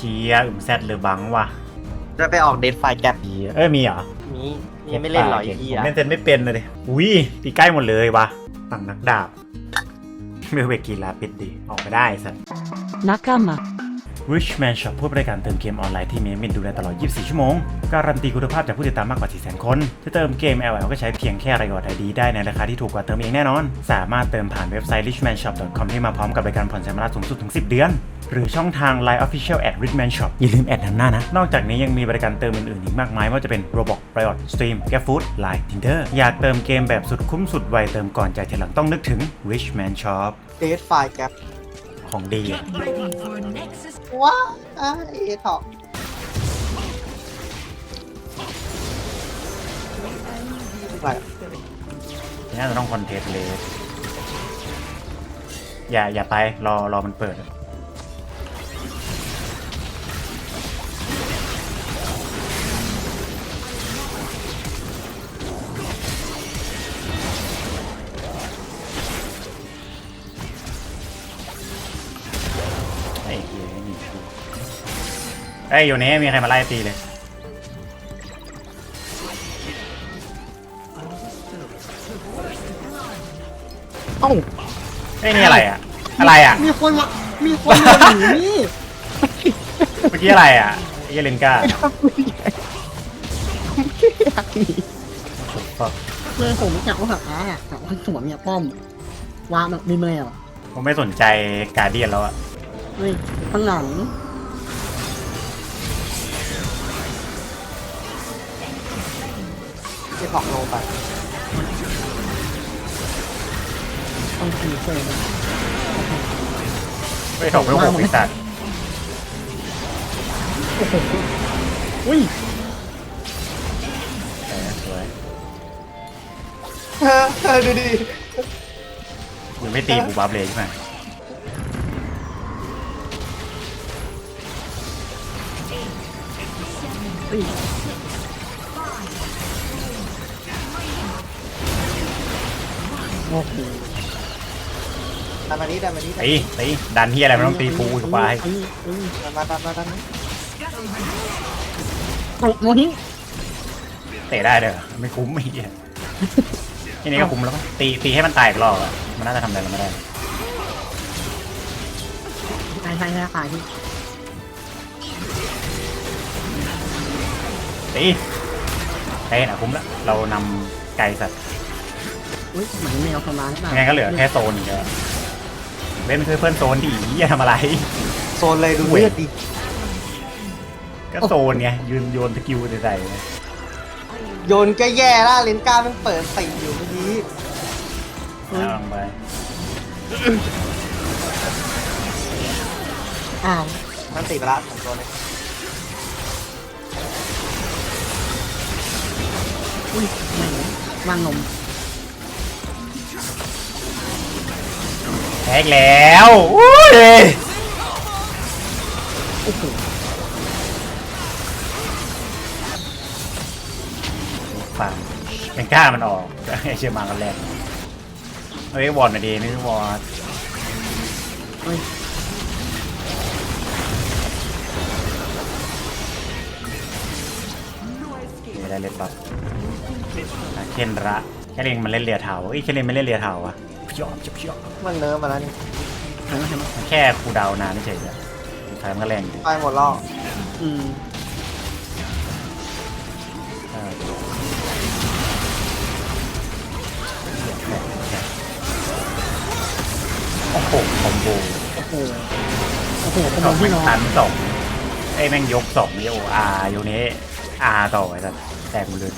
ชียอึมแซดหรือบังวะจะไปออกเดทไฟแกปเหี้ยเอ้ยมีเหรอมีนี่ไม่เล่นหรอไอ้ผมเหี้ยเล่นเซนไม่เป็นเลยดิอุ้ยตีใกล้หมดเลยวะฝั่งนักดาบเมลเวกกีฬาปิดดีออกไปได้สัตว์ Nakama. Richman Shop ผู้บริการเติมเกมออนไลน์ที่มีมินดูแลตลอด 24 ชั่วโมง การันตีคุณภาพจากผู้ติดตามมากกว่า 400,000 คนจะเติมเกม LL ก็ใช้เพียงแค่รายอดไอดีได้ในราคาที่ถูกกว่าเติมเองแน่นอน สามารถเติมผ่านเว็บไซต์ richmanshop.com ที่มาพร้อมกับบริการผ่อนชำระสูงสุดถึง 10 เดือน หรือช่องทาง Line Official at Richman Shop อย่าลืมแอดนำหน้านะ นอกจากนี้ยังมีบริการเติมอื่นๆอีกมากมายไม่ว่าจะเป็น Roblox Riot Stream GrabFood Line Tinder อยากเติมเกมแบบสุดคุ้มสุดไวเติมก่อนใจทีหลังต้องนึกถึง Richman Shop เดทไฟแก ของดีอะว้าไอ้เอทอกอะไรน่าจะต้องคอนเทนต์เลย อย่าอย่าไปรอรอมันเปิดไเอ้ยอยู่นี้มีใครมาไล่ตีเลย เอ้าเอ้ยนี่อะไรอะ อะไรอะ มีคนมามีคนมาหนีนี่เมื่อกี้อะไรอะไอ้เหี้ยเลนก้าทำไม่ได้อยากหนีเลยผมจากว่าแบบอ่าแต่ว่าสวนเนี่ยป้อมวางแบบมีแมวผมไม่สนใจการเดียนแล้วอะเฮ้ยข้างหลัง เอทอกลงไปต้องทีเซอร์ไม่ถกไม่หกไอ้สัตว์อุ้ยเออสวยเออเออดูดิยังไม่ตีบูบับเลยใช่ไหม โอ้โหดันมานี้ดันมานี้ตีตีดันเฮียอะไรมันต้องตีฟูถูกไปไอ้ไอ้ดันมาดันมาดันมาตกโมหิเตะได้เด้อไม่คุ้มไอ้เหี้ยทีนี้ก็คุ้มแล้วปะตีตีให้มันตายอีกรอบอะมันน่าจะทำอะไรเราไม่ได้ใช่ใช่ใช่ขายที่ตีเตะนะคุ้มแล้วเรานำไก่สัตว์ อุ้ยเหมือนแมวประมาณนั้นงั้นก็เหลือแค่โซนอีกแล้วเล่นช่วยเพื่อนโซนดิเฮียทำอะไร โซนเลยดูเลือดดิก็โซนไงยืนโยนสกิลใส่ๆนะโยนก็แย่ละเลนก้ามันเปิดตีอยู่เมื่อกี้เอาลงไปอ้าวมันตีไปละสองตัวเลยอุ้ยแหมวางนม พ้อีกแล้วอุ้ยฟังเป็นกล้ามันออกไอเชื่อมากันแรกเฮ้ยวอร์ดมาดีนี่วอร์ดเฮ้ยไม่ได้เล่นบัฟอะเคนระแค่เล่นมันเล่นเรียเทาเอ้ยแค่เล่นไม่เล่นเรียเทาอะ มจะพยอมมันเนิร์ฟมาแล้วนี่แค่คูลดาวน์นานเฉยๆอะสุดท้ายมันก็แรงอยู่ไปหมดรอบอืมเออโอ้โหคอมโบโอ้โหโอ้โหขโมยพี่น้องตันสองไอ้แม่งยกสองนี่โออาร์อยู่นี้อาร์ต่อไอ้สัสแตกหมดเลย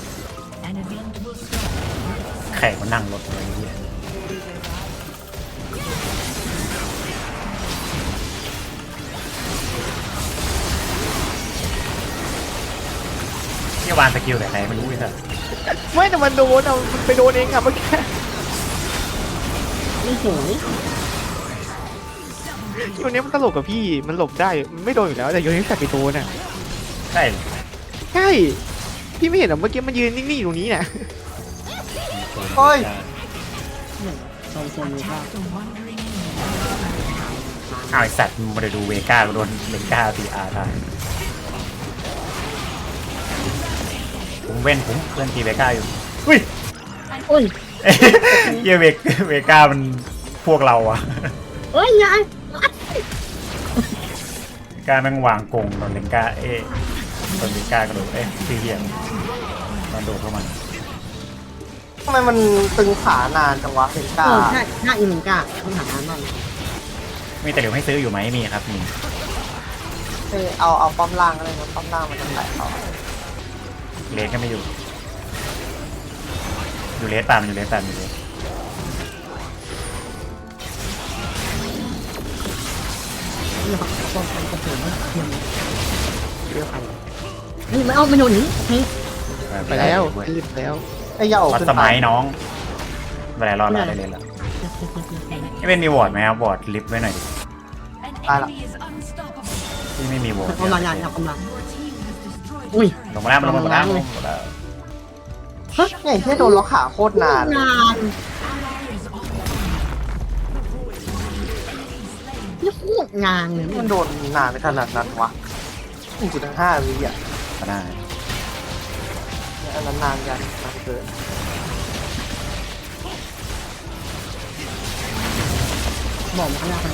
แข่งมันนั่งรถเลยไอ้เหี้ย เนี่ยวางสกิลแต่ไหนไม่รู้ไอ้สัสไม่แต่มันโดนอะมันไปโดนเองอะเมื่อกี้ไม่สวยโยนนี้มันตลกกับพี่ มันหลบได้ มันไม่โดนอยู่แล้ว แต่โยนนี้แฟดไปโดนอะ ใช่ใช่ พี่ไม่เห็นเหรอเมื่อกี้มันยืนนิ่งๆอยู่ตรงนี้น่ะเฮ้ยเนี่ยตรงตัวมือผ้าอ้าวไอสัตว์มึงมาได้ดูเวก้ากูโดนเลนก้าตีอาร์ตาย เว้นผมเพื่อนตีเวก้าอยู่อุ้ยโอ้ยเหี้ยเวกเวก้ามันพวกเราอะเอ้ยยายเวก้าแม่งวางกงโดนเลนก้าเอ๊ะโดนเวก้ากระโดดเอ๊ะซีเฮียนมันโดดเข้ามาทำไมมันตึงขานานจังวะเลนเอก้าอใช่ใช่อีเหมือนกันต้องหางานบ้างมีแต่เดี๋ยวให้ซื้ออยู่ไหมมีครับมีเอ้ยเอาเอาป้อมล่างก็ได้นะป้อมล่างมันจะแตกต่อ เลสก็ไม่อยู่ อยู่เลสตามอยู่เลสตามอยู่เลสนี่เขาต้องการกระเทียมเทียมเรียกใครนี่ไม่เอาไม่โดนหนีโอเคไปแล้วรีบแล้วไอ้ยาโอวัดขึ้นสไปมัยน้องเวลารอดแล้วได้เลนแล้วไม่เป็นมีวอร์ดไหมครับวอร์ดลิฟต์ไว้หน่อยดิตายละที่ไม่มีวอร์ดเอากำลังยานเอากำลัง อุ้ย ลงมาแล้วมันลงมาแล้วลงมาแล้วลงมาแล้วเนี่ยที่โดนล็อกขาโคตรนาน นานนี่โคตรงานเลยมันโดนนานขนาดนั้นวะหนึ่งจุดห้าวิอะก็ได้อันนั้นนานยันนานเกินบอกมันว่าไป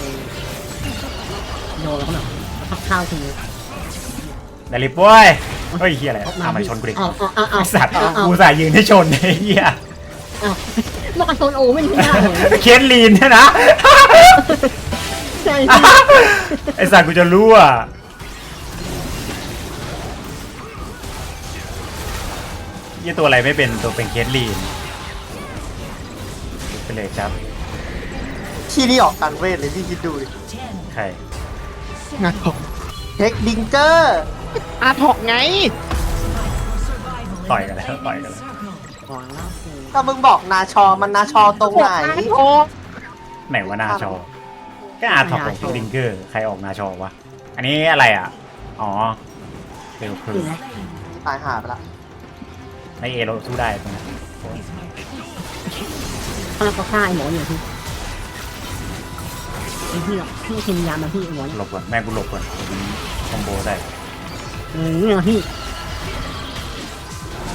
โดนแล้วก็แบบพักข้าวทีนี้ได้ลิฟต์เว้ย เฮ้ยเฮียอะไรทำไมชนกูดิเอาเอาเอาเอาไอ้สัตว์เอาเอากูสายยืนให้ชนไอ้เฮียเอาบอกกันโซนโอไม่ได้เลยเคสลีนเนี่ยนะใช่ไอสัตว์กูจะรู้อะยี่ตัวอะไรไม่เป็นตัวเป็นเคสลีนไปเลยครับที่นี่ออกการเวทเลยพี่คิดดูดิใคร งานของเทคดิงเกอร์ อาถอกไงต่อยกันแล้วต่อยกันแล้วหวังแล้วคือก็มึงบอกนาชอมันนาชอตรงไหนไหนว่านาชอก็อาถอกของฟิกดิงเกอร์ใครออกนาชอวะ อันนี้อะไรอะ อ๋อเร็วคือคือไงตายหาไปละในเอเราสู้ได้ตรงนี้เขาเราก็ฆ่าไอ้หมออยู่พี่ไอ้พี่หรอกพี่กินยามาพี่ไอ้หมอหลบก่อนแม่กูหลบก่อนผมคอมโบได้เออเนี่ยพี่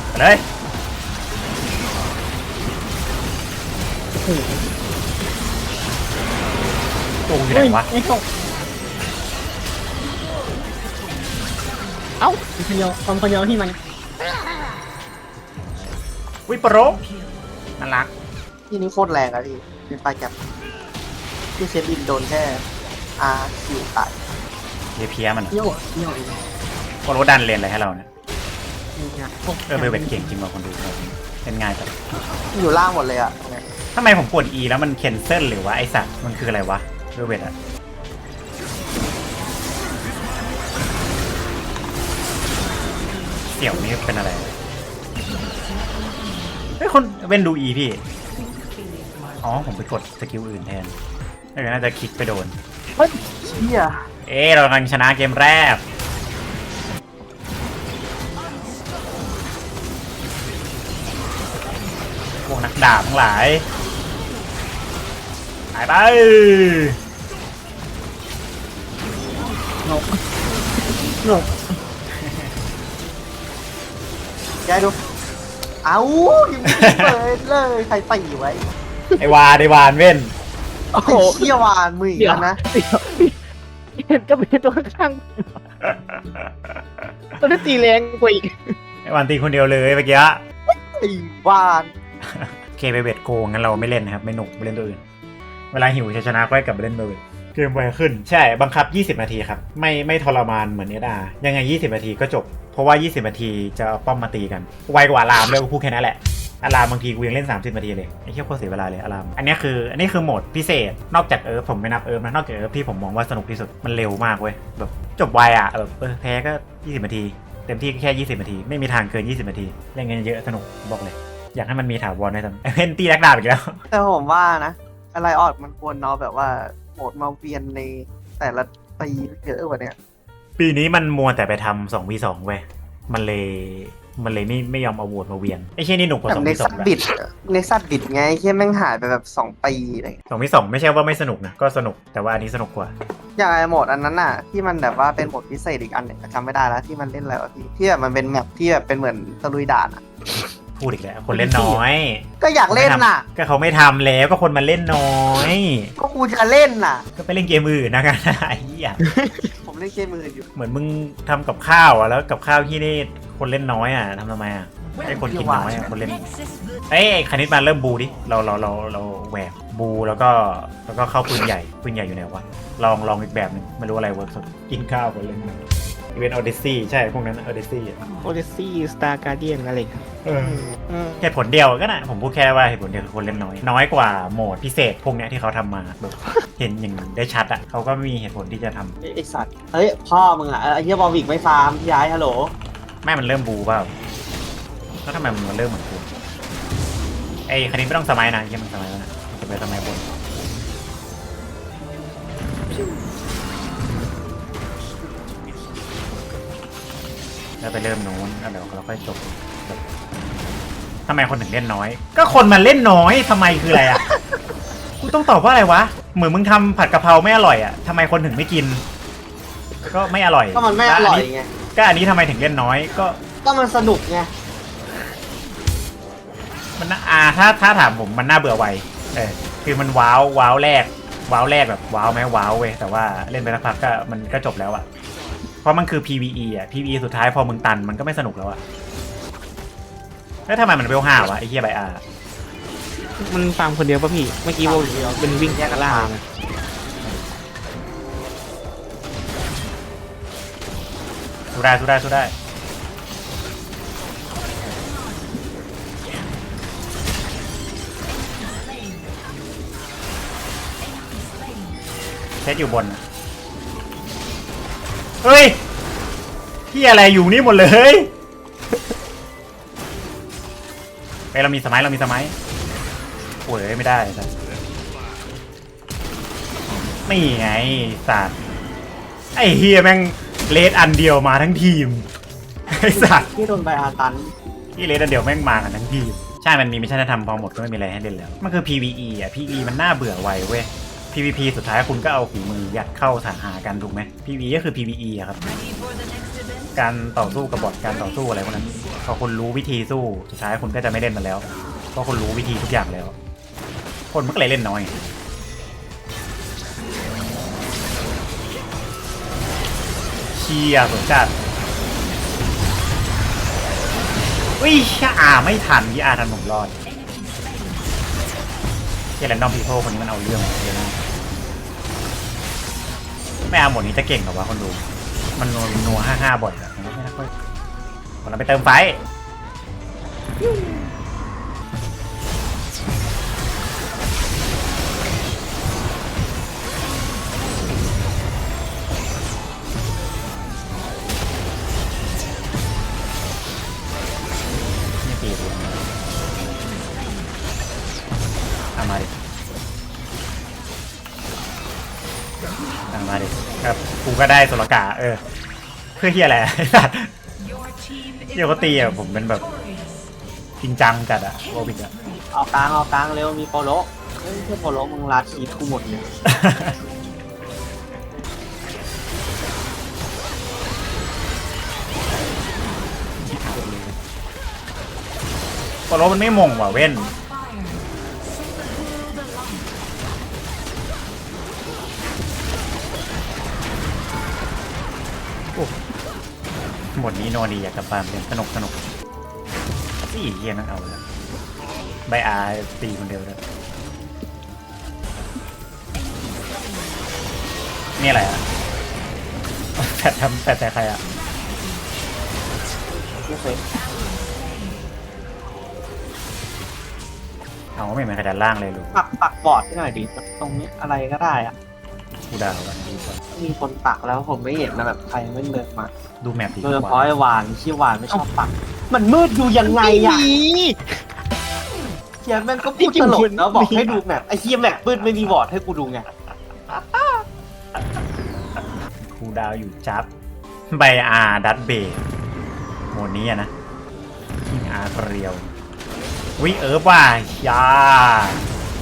ไปเลยโอ้โหตัวกูอยู่ไหนวะไอ้ตกเอ้าคนเดียวคนคนเดียวที่มันวิปโรน่ารัก ที่นี่โคตรแรงอะพี่เป็นปลายแก็บที่เชฟบินโดนแค่อาคิวตายเพียเพียมันอะโยกโย กก็รถดันเลนอะไรให้เราเนี่ยเนี่ยเออเบลเวตเก่งจริงกว่าคนดูเราเป็นง่ายจังอยู่ล่างหมดเลยอะตรงเนี้ยทำไมผมกด E แล้วมันเคนเซิลหรือวะไอสัตว์มันคืออะไรวะเบลเวตอะเสี่ยวนี้เป็นอะไรเฮ้ยคนเว้นดู E พี่ อ๋อ ผมไปกดสกิลอื่นแทนเออน่าจะคลิกไปโดน เฮ้ยเชี่ยเอ๊ะเรากำลังชนะเกมแรก ดาบทั้งหลายหายไปหลบหลบยายดู เอายังไม่เปิดเลย ใครตีไว้ ไอวานไอวานเว้นโอ้โหไอ้เชี่ยวานมืออีกเดี๋ยวแล้วนะเดี๋ยวเห็นก็เป็นตัวข้างตัวที่ตีแรงกว่าอีกไอวานตีคนเดียวเลยเมื่อกี้ไอ้วาน เคไปเวทโกงงั้นเราไม่เล่นนะครับ ไม่หนุกไม่เล่นตัวอื่น เวลาหิวจะชนะก็ให้กลับไปเล่นเบลเวทเกมไวขึ้นใช่บังคับ 20 นาทีครับ ไม่ไม่ทรมานเหมือนเอดายังไง 20 นาทีก็จบ เพราะว่า 20 นาทีจะเอาป้อมมาตีกัน ไวกว่าอารามเลยกูพูดแค่นั้นแหละอารามบางทีกูยังเล่น 30 นาทีเลยไอ้เหี้ยโคตรเสียเวลาเลยอาราม อันนี้คืออันนี้คือโหมดพิเศษ นอกจากเอิร์ฟผมไม่นับเอิร์ฟนะ นอกจากเอิร์ฟที่ผมมองว่าสนุกที่สุด มันเร็วมากเว้ย แบบจบไวอะแบบเออแพ้ก็ 20 นาที เต็มที่ก็แค่ 20 นาที ไม่มีทางเกิน 20 นาที เล่นกันเยอะสนุกบอกเลย อยากให้มันมีถาวรด้วยซ้ำไอ้เพนตีแลกดาบอีกแล้ว แต่ผมว่านะอะไรออดมันควรเนาะแบบว่าโหมดมาเวียนในแต่ละปีเยอะกว่าเนี้ยปีนี้มันมัวแต่ไปทำสองวีสองเว้ยมันเลยมันเลยไม่ไม่ยอมเอาโหวตมาเวียนไอ้เช่นนี่หนุกกว่าแบสอบงเน็ที่กสซัอสงบิดเน็กซัสบิดไงเฮียแม่งหายไปแบบสองปีเลย สองที่สองไม่ใช่ว่าไม่สนุกนะก็สนุกแต่ว่าอันนี้สนุกกว่า อย่างไอโหมดอันนั้นน่ะที่มันแบบว่าเป็นโหมดพิเศษอีกอันหนึ่งจำไม่ได้แล้วที่มันเล่นอะไรวะพี่ที่แบบมันเป็นแมปที่แบบเป็นเหมือนตะลุยด่านอะ พูดอีกแล้วคนเล่นน้อย ก็อยากเล่นน่ะ ก็เขาไม่ทำแล้วก็คนมันเล่นน้อย ก็กูจะเล่นน่ะ ก็ไปเล่นเกมอื่นนะกันไอ้เหี้ยผมเล่นเกมมืออยู่เหมือนมึงทำกับข้าวอะแล้วกับข้าวที่นี่คนเล่นน้อยอะทำทำไมอะไอ้คนกินน้อยอะคนเล่นเอ้ยไอ้คณิตมาเริ่มบูดิเราเราเราเราแหวกบูแล้วก็แล้วก็เข้าปืนใหญ่ปืนใหญ่อยู่ไหนวะลองลองอีกแบบหนึ่งไม่รู้อะไรเวิร์กสุดกินข้าวคนเล่นอี เวนต์ออเดซี่ใช่พวกนั้นออเดซี่โอเดซี่สตาร์การเดียนอะไรครับเหตุผลเดียวก็นะผมพูดแค่ว่าเหตุผลเดียวคือคนเล่นน้อย น้อยกว่าโหมดพิเศษพวกเนี้ยที่เขาทำมาแบบเห็นอย่างได้ชัดอะเขาก็มีเหตุผลที่จะทำไอสัตว์ เฮ้ย พ่อมึงอะไอเฮียบอลวิกไม่ฟาร์มพี่ย้ายฮัลโหล แม่มันเริ่มบูเปล่าแล้วทำไมมันเริ่มเหมือนกูไอ้คันนี้ไม่ต้องสมัยนะยังมันสมัยแล้วนะมันจะไปสมัยบน แล้วไปเริ่มโน้นแล้วเดี๋ยวเราค่อยจบจบทำไมคนถึงเล่นน้อย ก็คนมันเล่นน้อยทำไมคืออะไรอะ กูต้องตอบว่าอะไรวะ เหมือนมึงทำผัดกะเพราไม่อร่อยอะทำไมคนถึงไม่กิน ก็ไม่อร่อยก็มันไม่อร่อยไง ก็อันนี้ทำไมถึงเล่นน้อย ก็ก็มันสนุกไง มันน่าอ่าถ้าถ้าถามผมมันน่าเบื่อไวเออคือมันว้าวว้าวแรก ว้าวแรกแบบว้าวไหมว้าวเว้ยแต่ว่าเล่นไปสักพักก็มันก็จบแล้วอะ เพราะมันคือ PVE อะ PVE สุดท้ายพอมึงตันมันก็ไม่สนุกแล้วอะแล้วทำไมมันเวลห้าวะไอ้เหี้ยไบอาร์มันฟาร์มคนเดียวป่ะพี่ เมื่อกี้ว่าเป็นวิ่งแยกกันล่างนะสู้ได้สู้ได้สู้ได้เซตอยู่บนอะ เฮ้ยที่อะไรอยู่นี่หมดเลยไปเรามีสมัยเรามีสมัยโอ้ยไม่ได้สัสนี่ไงสัตว์ไอ้เฮียแม่งเลดอันเดียวมาทั้งทีมไอ้สัตว์ที่โดนไบอาตันที่เลดอันเดียวแม่งมากันทั้งทีมใช่ มันมีมิชชั่นให้ทำพอหมดก็ไม่มีอะไรให้เล่นแล้ว มันคือ PVE อะ PVE มันน่าเบื่อไวเว้ย PVP สุดท้ายคุณก็เอาฝีมือยัดเข้าสาหากันถูกไหม PVE ก็คือ PVE อะครับ การต่อสู้กับบอทการต่อสู้อะไรพวกนั้น พอคุณรู้วิธีสู้สุดท้ายคุณก็จะไม่เล่นมันแล้ว เพราะคุณรู้วิธีทุกอย่างแล้ว คนมันก็เลยเล่นน้อยเชียร์สนจัดอุ้ยชาอาไม่ทันพี่อาทันผมรอดเจแรนดอมพีโพคนนี้มันเอาเรื่องเยอะมาก ไม่เอาหมดนี้จะเก่งเหรอวะคนดู มันนัวนัวห้าห้าบ่อยอะผมว่าไม่ค่อยคนเราไปเติมไฟ กูก็ได้สุรกาเออ เพื่อที่อะไรไอ้สัตว์เดี๋ยวเขาตีอะผมเป็นแบบจริงจังจัดอะโอบิกอะเอากลางเอากลางเร็วมีโปโลเฮ้ยไม่ใช่โปโลมึงลาชีพกูหมดเลยโปโลมันไม่มงว่ะเว้น หมดนี้โนดีอยากกลับบ้านเป็นสนุกสนุกสี่เฮียนั่นเอาเลยใบอาร์ตีคนเดียวเลยนี่อะไรอะแปดทำแปดแต่ใครอะไม่เคยเอาไม่เหมือนกระดานล่างเลยลูกปักปักบอร์ดให้หน่อยดิตรงนี้อะไรก็ได้อะกูดาวกันดีกว่า มีคนปักแล้วผมไม่เห็นนะแบบใครไม่เดินมาดูแมปดีกโดยเฉว่าพาะไอ้หวานที่หวานไม่ชอบปัก มันมืดอยู่ยังไงอะมี เฮียแม่งก็พูดตลกแล้วบอกให้ดูแมปไอ้เฮียแมปมืดไม่มีบอร์ดให้กูดูไงครูดาวอยู่จับใบอาดัตเบย์โหมดนี้อะนะยิงอาเรียววิเออว่ะยา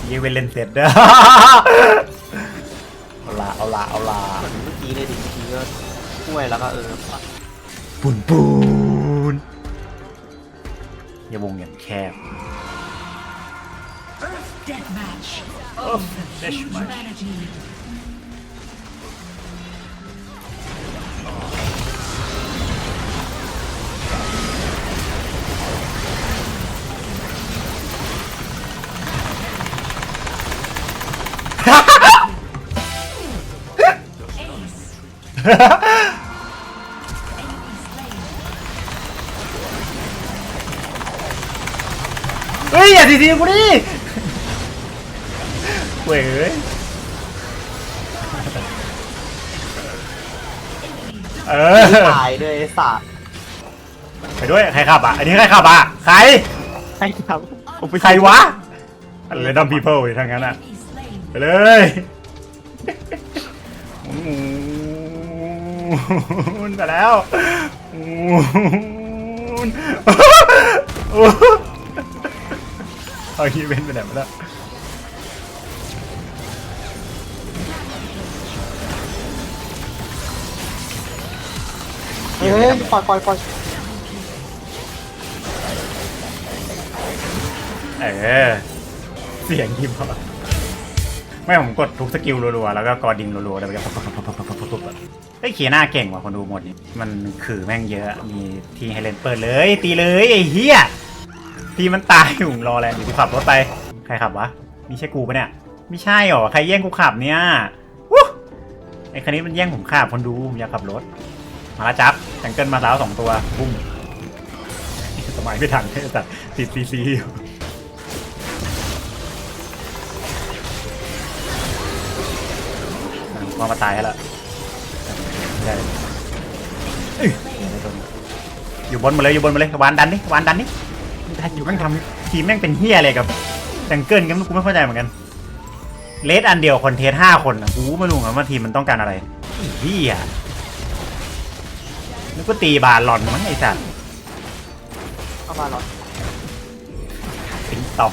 เยเวเลนเสร็จเด้อ เอาละเอาละเอาละเหมือนเมื่อกี้เลยดิเมื่อกี้ก็ช่วยแล้วก็เออปูนปูนอย่าวงอย่างแคบ Deathmatch. Oh, deathmatch. Humanity. เฮ้ยอย่าทีทีกูดิเว้ยเออตายด้วยไอ้สัตว์ไปด้วยใครขับอะ อันนี้ใครขับอะ ใคร ใช่ครับผมไปใครวะอะไรดอมพีเพิลทั้งนั้นอะ Enemy slain. ไปเลยมู นไปแล้วมูนเอาอีเวนต์ไปไหนมาแล้วเฮ้ยปล่อยปล่อยปล่อยเออเสียงยิมพอไม่ผมกดทุกสกิลรัวๆ แล้วก็กอดิงรัวๆแล้วมันก็ ปั๊บปั๊บปั๊บปั๊บปั๊บปั๊บปั๊บเฮ้เคียน่าเก่งว่ะคนดูหมดนี่มันคือแม่งเยอะ มีทีให้เล่นเปิดเลย ตีเลยไอ้เหี้ยทีมันตายอยู่รออะไรเดี๋ยวกูขับรถไปใครขับวะนี่ใช่กูปะเนี่ยไม่ใช่หรอใครแย่งกูขับเนี่ยวู้ไอ้คันนี้มันแย่งผมขับคนดูผมอยากขับรถ มาแล้วจับแทงเกิลมาแล้วสองตัวบุ้มสมัยไม่ทันแต่ติดซีซีอยู่พอมาตายแล้ว ได้เลยเอ้ยอยู่บนมาเลยอยู่บนมาเลยวานดันนี่วานดันนี่ดันอยู่แม่งทำทีมแม่งเป็นเฮียอะไรกับจังเกิลกันกูไม่เข้าใจเหมือนกันเลสอันเดียวคนเทสห้าคนอะกูไม่รู้เหมือนกันว่าทีมมันต้องการอะไรไอ้เฮียนึกว่าตีบาลอนมั้งไอ้สัตว์เข้ามาหรอติงตอง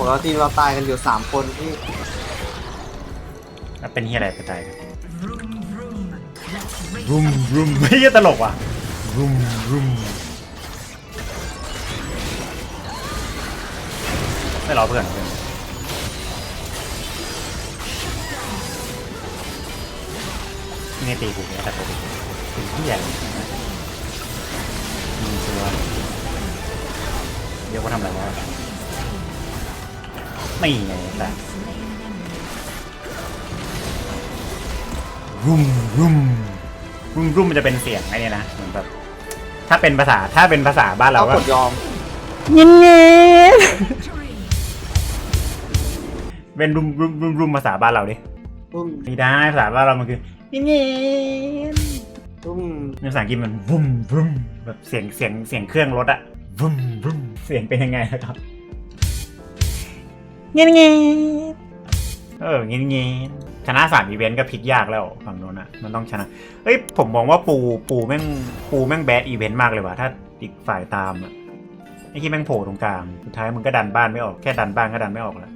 ผมเราทีมเราตายกันอยู่สามคนที่แล้วเป็นเฮียอะไรไปตายกัน vroom, vroom. Let's race. รุมรุมไม่ใช่ตลกว่ะรุมรุมไม่รอเพื่อนเพื่อนนี่ตีกูเนี่ยแต่ตัวเป็นที่ใหญ่มีตัวเดี๋ยวก็ทำอะไรวะ ไม่ไงแต่รุมรุมรุมรุมมันจะเป็นเสียงไอ้นี่นะเหมือนแบบถ้าเป็นภาษาถ้าเป็นภาษาบ้านเราเราก็กดยอมเงี้ยเงี้ย Victory. เป็นรุมรุมรุมรุมภาษาบ้านเราดิตุ้มไม่ได้ภาษาบ้านเรามันคือเงี้ยเงี้ยตุ้มในภาษาอังกฤษมันวุมวุมแบบเสียงเสียงเสียงเครื่องรถอะวุมวุมเสียงเป็นยังไงนะครับเงี้ยเงี้ยเออเงี้ยเงี้ยชนะสามอีเวนต์ก็พลิกยากแล้วฝั่งโน้นอะมันต้องชนะเฮ้ยผมมองว่าปูปูแม่งปูแม่งแบดอีเวนต์มากเลยว่ะถ้าอีกฝ่ายตามอะไอ้ที่แม่งโผล่ตรงกลางสุดท้ายมึงก็ดันบ้านไม่ออกแค่ดันบ้านก็ดันไม่ออกแล้ว